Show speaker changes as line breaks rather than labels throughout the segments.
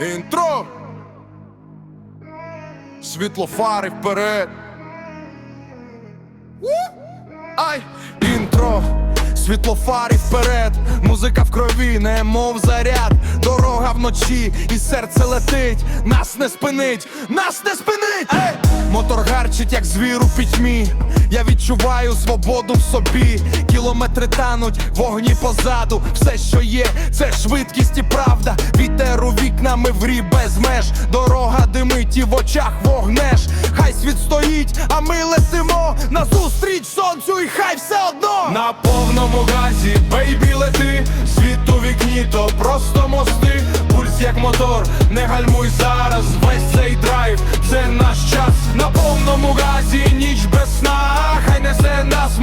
Інтро. Світло фари вперед. Ай, інтро. світло фари вперед, музика в крові, немов заряд, дорога вночі, і серце летить, нас не спинить, нас не спинить! Ей! Мотор гарчить, як звір у пітьмі. Я відчуваю свободу в собі. Кілометри тануть, вогні позаду. Все, що є, це швидкість і правда. Вітер у вікнами врі без меж. Дорога димить і в очах вогнеш. Хай світ стоїть, а ми летимо назустріч сонцю, і хай все одно на повному газі, бейбі лети, світ у вікні, то просто мости. Пульс як мотор, не гальмуй зараз.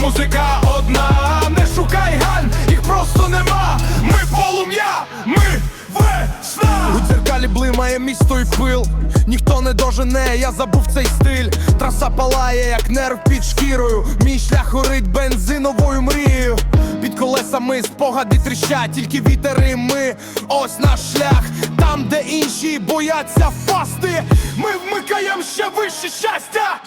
Музика одна. Не шукай гань, їх просто нема. Ми полум'я, ми весна. У дзеркалі блимає місто і пил. Ніхто не дожене, я забув цей стиль. Траса палає, як нерв під шкірою. Мій шлях горить бензиновою мрією. Під колесами спогади тріщать, тільки вітер і ми. Ось наш шлях, там, де інші бояться впасти. Ми вмикаєм ще вище щастя.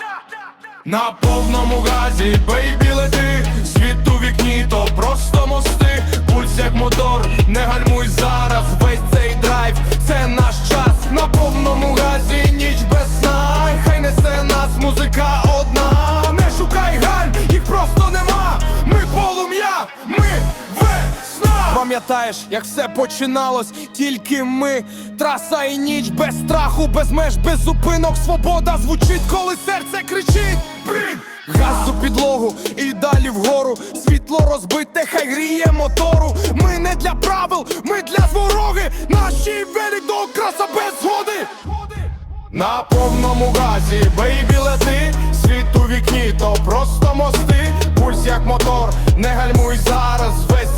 На повному газі, бейбі лети, світ у вікні, то просто мости, пульс як мотор, не гальмуй зараз, весь цей драйв, це наш час, на повному газі, ніч без сна, хай несе нас музика одна, не шукай гань, їх просто нема, ми полум'я, ми весна. Пам'ятаєш, як все починалось, тільки ми, траса і ніч без страху, без меж, без зупинок, свобода звучить, коли серце кричить. Газ у підлогу і далі вгору. Світло розбите, хай гріє мотору. Ми не для правил, ми для звороги. Наші велик до краса без згоди. На повному газі, бейбі лети, світ у вікні, то просто мости, пульс як мотор, не гальмуй зараз, весь